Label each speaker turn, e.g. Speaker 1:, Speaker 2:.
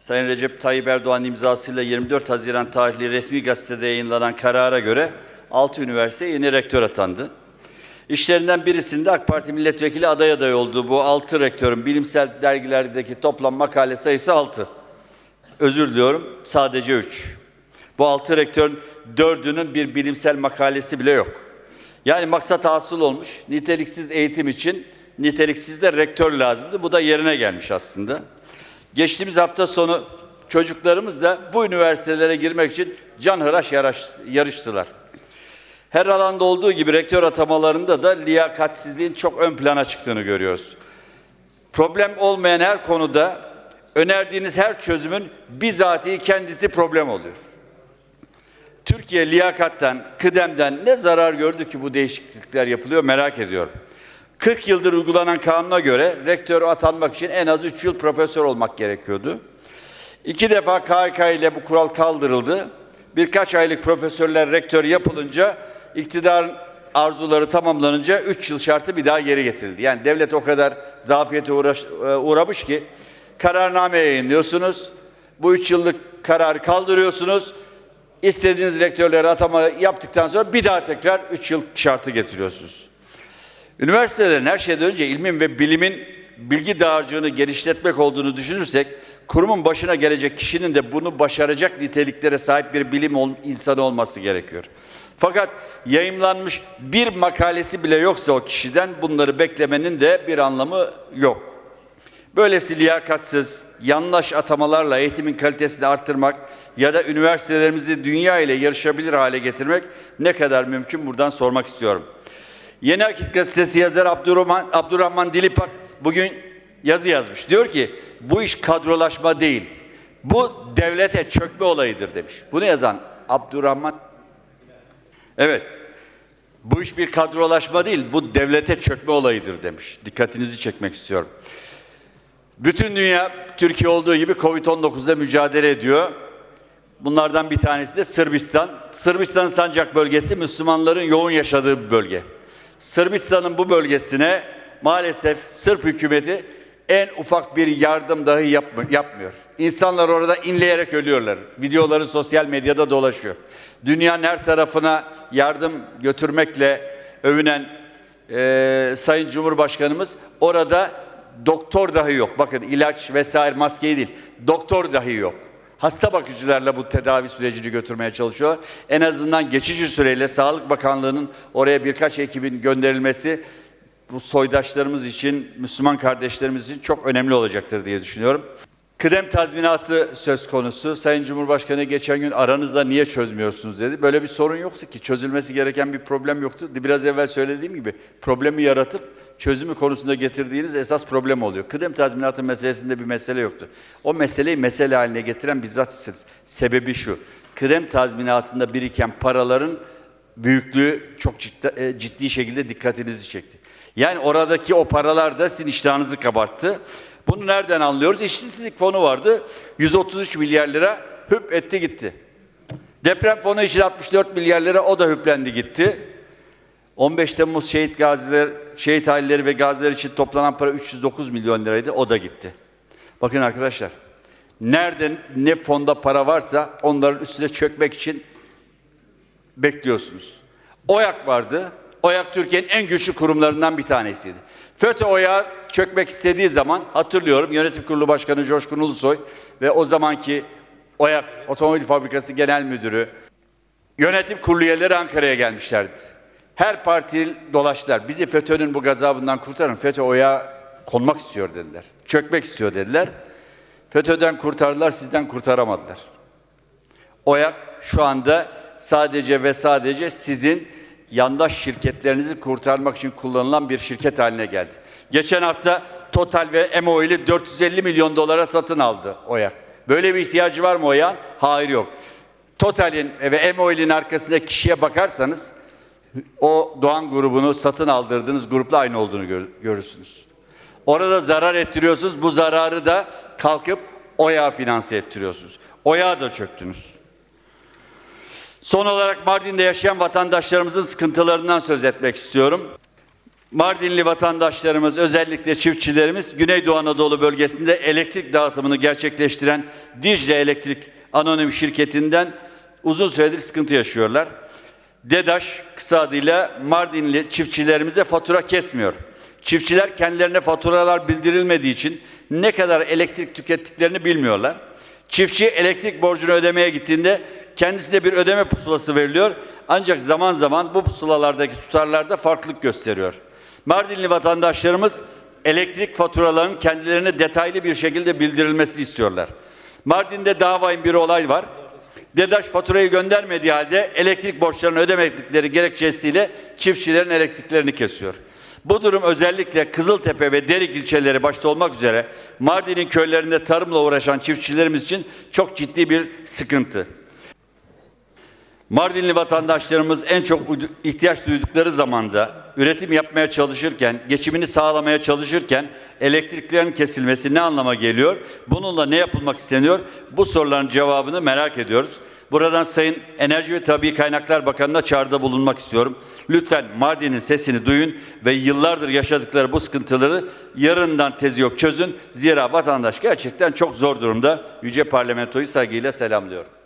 Speaker 1: Sayın Recep Tayyip Erdoğan imzasıyla 24 Haziran tarihli resmi gazetede yayınlanan karara göre 6 üniversite yeni rektör atandı. İşlerinden birisinde AK Parti milletvekili aday aday olduğu bu 6 rektörün bilimsel dergilerdeki toplam makale sayısı 6. Özür diliyorum sadece 3. Bu 6 rektörün 4'ünün bir bilimsel makalesi bile yok. Yani maksat hasıl olmuş. Niteliksiz eğitim için niteliksiz de rektör lazımdı. Bu da yerine gelmiş aslında. Geçtiğimiz hafta sonu çocuklarımız da bu üniversitelere girmek için canhıraş yarış, yarıştılar. Her alanda olduğu gibi rektör atamalarında da liyakatsizliğin çok ön plana çıktığını görüyoruz. Problem olmayan her konuda önerdiğiniz her çözümün bizatihi kendisi problem oluyor. Türkiye liyakattan, kıdemden ne zarar gördü ki bu değişiklikler yapılıyor merak ediyorum. 40 yıldır uygulanan kanuna göre rektör atanmak için en az 3 yıl profesör olmak gerekiyordu. İki defa KHK ile bu kural kaldırıldı. Birkaç aylık profesörler rektör yapılınca iktidarın arzuları tamamlanınca 3 yıl şartı bir daha geri getirildi. Yani devlet o kadar zafiyete uğraş, e, uğramış ki kararname yayınlıyorsunuz. Bu 3 yıllık kararı kaldırıyorsunuz. İstediğiniz rektörleri atama yaptıktan sonra bir daha tekrar 3 yıl şartı getiriyorsunuz. Üniversitelerin her şeyden önce ilmin ve bilimin bilgi dağarcığını genişletmek olduğunu düşünürsek, kurumun başına gelecek kişinin de bunu başaracak niteliklere sahip bir bilim insanı olması gerekiyor. Fakat yayımlanmış bir makalesi bile yoksa o kişiden bunları beklemenin de bir anlamı yok. Böylesi liyakatsız, yanlış atamalarla eğitimin kalitesini arttırmak ya da üniversitelerimizi dünya ile yarışabilir hale getirmek ne kadar mümkün buradan sormak istiyorum. Yeni Akit Gazetesi yazarı Abdurrahman, Abdurrahman Dilipak bugün yazı yazmış. Diyor ki bu iş kadrolaşma değil. Bu devlete çökme olayıdır demiş. Bunu yazan Abdurrahman Evet. Bu iş bir kadrolaşma değil, bu devlete çökme olayıdır demiş. Dikkatinizi çekmek istiyorum. Bütün dünya Türkiye olduğu gibi Covid-19'da mücadele ediyor. Bunlardan bir tanesi de Sırbistan. Sırbistan Sancak bölgesi Müslümanların yoğun yaşadığı bir bölge. Sırbistan'ın bu bölgesine maalesef Sırp hükümeti en ufak bir yardım dahi yapmı- yapmıyor. İnsanlar orada inleyerek ölüyorlar. Videoları sosyal medyada dolaşıyor. Dünyanın her tarafına yardım götürmekle övünen eee, Sayın Cumhurbaşkanımız orada doktor dahi yok. Bakın ilaç vesaire maskeyi değil. Doktor dahi yok. Hasta bakıcılarla bu tedavi sürecini götürmeye çalışıyor. En azından geçici süreyle Sağlık Bakanlığı'nın oraya birkaç ekibin gönderilmesi bu soydaşlarımız için, Müslüman kardeşlerimiz için çok önemli olacaktır diye düşünüyorum. Kıdem tazminatı söz konusu. Sayın Cumhurbaşkanı geçen gün aranızda niye çözmüyorsunuz dedi. Böyle bir sorun yoktu ki. Çözülmesi gereken bir problem yoktu. Biraz evvel söylediğim gibi problemi yaratıp çözümü konusunda getirdiğiniz esas problem oluyor. Kıdem tazminatı meselesinde bir mesele yoktu. O meseleyi mesele haline getiren bizzat sizsiniz. Sebebi şu. Kıdem tazminatında biriken paraların büyüklüğü çok ciddi, e, ciddi şekilde dikkatinizi çekti. Yani oradaki o paralar da sizin iştahınızı kabarttı. Bunu nereden anlıyoruz? İşsizlik fonu vardı. 133 milyar lira hüp etti gitti. Deprem fonu için 64 milyar lira o da hüplendi gitti. 15 Temmuz şehit gaziler, şehit aileleri ve gaziler için toplanan para 309 milyon liraydı. O da gitti. Bakın arkadaşlar. Nerede ne fonda para varsa onların üstüne çökmek için bekliyorsunuz. OYAK vardı. OYAK Türkiye'nin en güçlü kurumlarından bir tanesiydi. FETÖ OYAK çökmek istediği zaman hatırlıyorum yönetim kurulu başkanı Coşkun Ulusoy ve o zamanki OYAK Otomobil Fabrikası Genel Müdürü yönetim kurulu üyeleri Ankara'ya gelmişlerdi. Her parti dolaştılar. Bizi FETÖ'nün bu gazabından kurtarın. FETÖ OYAK konmak istiyor dediler. Çökmek istiyor dediler. FETÖ'den kurtardılar, sizden kurtaramadılar. OYAK şu anda sadece ve sadece sizin yandaş şirketlerinizi kurtarmak için kullanılan bir şirket haline geldi. Geçen hafta Total ve Emoil'i 450 milyon dolara satın aldı OYAK. Böyle bir ihtiyacı var mı OYAK'ın? Hayır yok. Total'in ve Emoil'in arkasındaki kişiye bakarsanız o Doğan grubunu satın aldırdığınız grupla aynı olduğunu gör- görürsünüz. Orada zarar ettiriyorsunuz. Bu zararı da kalkıp OYAK'a finanse ettiriyorsunuz. OYAK'a da çöktünüz. Son olarak Mardin'de yaşayan vatandaşlarımızın sıkıntılarından söz etmek istiyorum. Mardinli vatandaşlarımız özellikle çiftçilerimiz Güneydoğu Anadolu bölgesinde elektrik dağıtımını gerçekleştiren Dicle Elektrik Anonim Şirketi'nden uzun süredir sıkıntı yaşıyorlar. DEDAŞ kısa adıyla Mardinli çiftçilerimize fatura kesmiyor. Çiftçiler kendilerine faturalar bildirilmediği için ne kadar elektrik tükettiklerini bilmiyorlar. Çiftçi elektrik borcunu ödemeye gittiğinde kendisine bir ödeme pusulası veriliyor. Ancak zaman zaman bu pusulalardaki tutarlarda farklılık gösteriyor. Mardinli vatandaşlarımız elektrik faturalarının kendilerine detaylı bir şekilde bildirilmesini istiyorlar. Mardin'de daha vahim bir olay var. DEDAŞ faturayı göndermediği halde elektrik borçlarını ödemedikleri gerekçesiyle çiftçilerin elektriklerini kesiyor. Bu durum özellikle Kızıltepe ve Derik ilçeleri başta olmak üzere Mardin'in köylerinde tarımla uğraşan çiftçilerimiz için çok ciddi bir sıkıntı. Mardinli vatandaşlarımız en çok ihtiyaç duydukları zamanda üretim yapmaya çalışırken, geçimini sağlamaya çalışırken elektriklerin kesilmesi ne anlama geliyor? Bununla ne yapılmak isteniyor? Bu soruların cevabını merak ediyoruz. Buradan Sayın Enerji ve Tabii Kaynaklar Bakanı'na çağrıda bulunmak istiyorum. Lütfen Mardin'in sesini duyun ve yıllardır yaşadıkları bu sıkıntıları yarından tezi yok çözün. Zira vatandaş gerçekten çok zor durumda. Yüce Parlamentoyu saygıyla selamlıyorum.